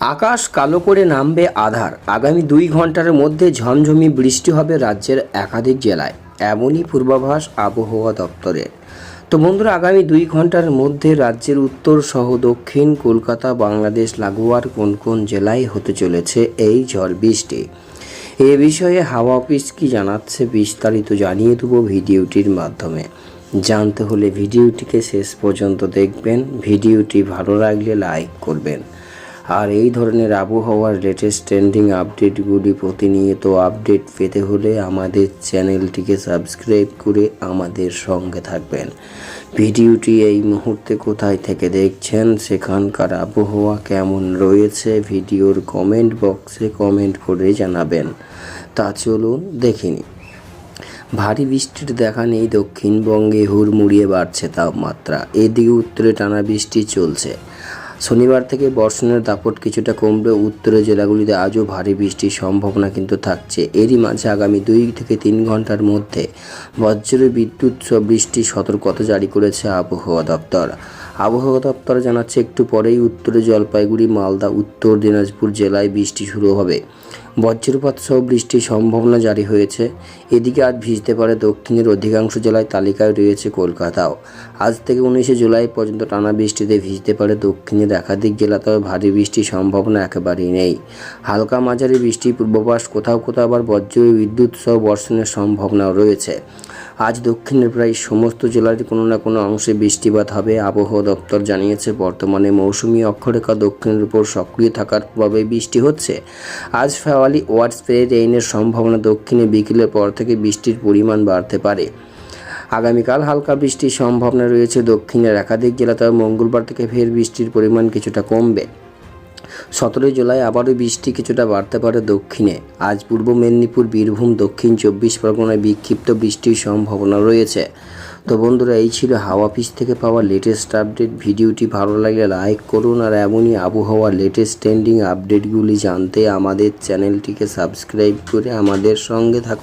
আকাশ কালো করে নামবে আধার। আগামী দুই ঘণ্টার মধ্যে ঝমঝমি বৃষ্টি হবে রাজ্যের একাধিক জেলায়। এমনই পূর্বাভাস আবহাওয়া দপ্তরের। তো বন্ধুরা, আগামী দুই ঘণ্টার মধ্যে রাজ্যের উত্তর সহ দক্ষিণ কলকাতা, বাংলাদেশ, লাগোয়ার কোন কোন জেলায় হতে চলেছে এই ঝড় বৃষ্টি? এ বিষয়ে হাওয়া অফিস কি জানাচ্ছে বিস্তারিত জানিয়ে দেবো ভিডিওটির মাধ্যমে। জানতে হলে ভিডিওটিকে শেষ পর্যন্ত দেখবেন। ভিডিওটি ভালো লাগলে লাইক করবেন। আর এই ধরনের আবহাওয়ার লেটেস্ট ট্রেন্ডিং আপডেটগুলি প্রতিনিয়ত আপডেট পেতে হলে আমাদের চ্যানেলটিকে সাবস্ক্রাইব করে আমাদের সঙ্গে থাকবেন। ভিডিওটি এই মুহূর্তে কোথায় থেকে দেখছেন, সেখানকার আবহাওয়া কেমন রয়েছে, ভিডিওর কমেন্ট বক্সে কমেন্ট করে জানাবেন। তা চলুন দেখিনি ভারী বৃষ্টির দেখা নেই, দক্ষিণবঙ্গে হুড়মুড়িয়ে বাড়ছে তাপমাত্রা। এদিকে উত্তরে টানা বৃষ্টি চলছে। শনিবার থেকে বর্ষণের দাপট কিছুটা কমলেও উত্তরের জেলাগুলিতে আজও ভারী বৃষ্টির সম্ভাবনা কিন্তু থাকছে। এরই মাঝে আগামী দুই থেকে তিন ঘণ্টার মধ্যে বজ্র বিদ্যুৎ সহ বৃষ্টির সতর্কতা জারি করেছে আবহাওয়া দপ্তর। আবহাওয়া দপ্তর জানাচ্ছে একটু পরেই উত্তরে জলপাইগুড়ি, মালদা, উত্তর দিনাজপুর জেলায় বৃষ্টি শুরু হবে। বজ্রপাত সহ বৃষ্টির সম্ভাবনা জারি হয়েছে। এদিকে আজ ভিজতে পারে দক্ষিণের অধিকাংশ জেলায় তালিকায় রয়েছে কলকাতাও। আজ থেকে উনিশে জুলাই পর্যন্ত টানা বৃষ্টিতে ভিজতে পারে দক্ষিণের একাধিক জেলাতেও ভারী বৃষ্টির সম্ভাবনা একেবারেই নেই। হালকা মাঝারি বৃষ্টির পূর্বাভাস কোথাও কোথাও আবার বজ্র বিদ্যুৎ সহ বর্ষণের সম্ভাবনাও রয়েছে। আজ দক্ষিণের প্রায় সমস্ত জেলার কোনো না কোনো অংশে বৃষ্টিপাত হবে, আবহাওয়া দপ্তর জানিয়েছে। বর্তমানে মৌসুমি অক্ষরেখা দক্ষিণের উপর সক্রিয় থাকার প্রভাবে বৃষ্টি হচ্ছে। আজ ফেওয়ালি ওয়ার্ড স্প্রে রেইনের সম্ভাবনা দক্ষিণে বিকেলের পর থেকে বৃষ্টির পরিমাণ বাড়তে পারে। আগামীকাল হালকা বৃষ্টির সম্ভাবনা রয়েছে দক্ষিণের একাধিক জেলাতে মঙ্গলবার থেকে ফের বৃষ্টির পরিমাণ কিছুটা কমবে। সতেরোই জুলাই আবারও বৃষ্টি কিছুটা বাড়তে পারে দক্ষিণে। আজ পূর্ব মেদিনীপুর, বীরভূম, দক্ষিণ চব্বিশ পরগনায় বিক্ষিপ্ত বৃষ্টির সম্ভাবনা রয়েছে। তো বন্ধুরা, এই ছিল হাওয়া পিস থেকে পাওয়া লেটেস্ট আপডেট ভিডিওটি ভালো লাগলে লাইক করুন আর এমনই আবহাওয়ার লেটেস্ট ট্রেন্ডিং আপডেটগুলি জানতে আমাদের চ্যানেলটিকে সাবস্ক্রাইব করে আমাদের সঙ্গে থাকুন।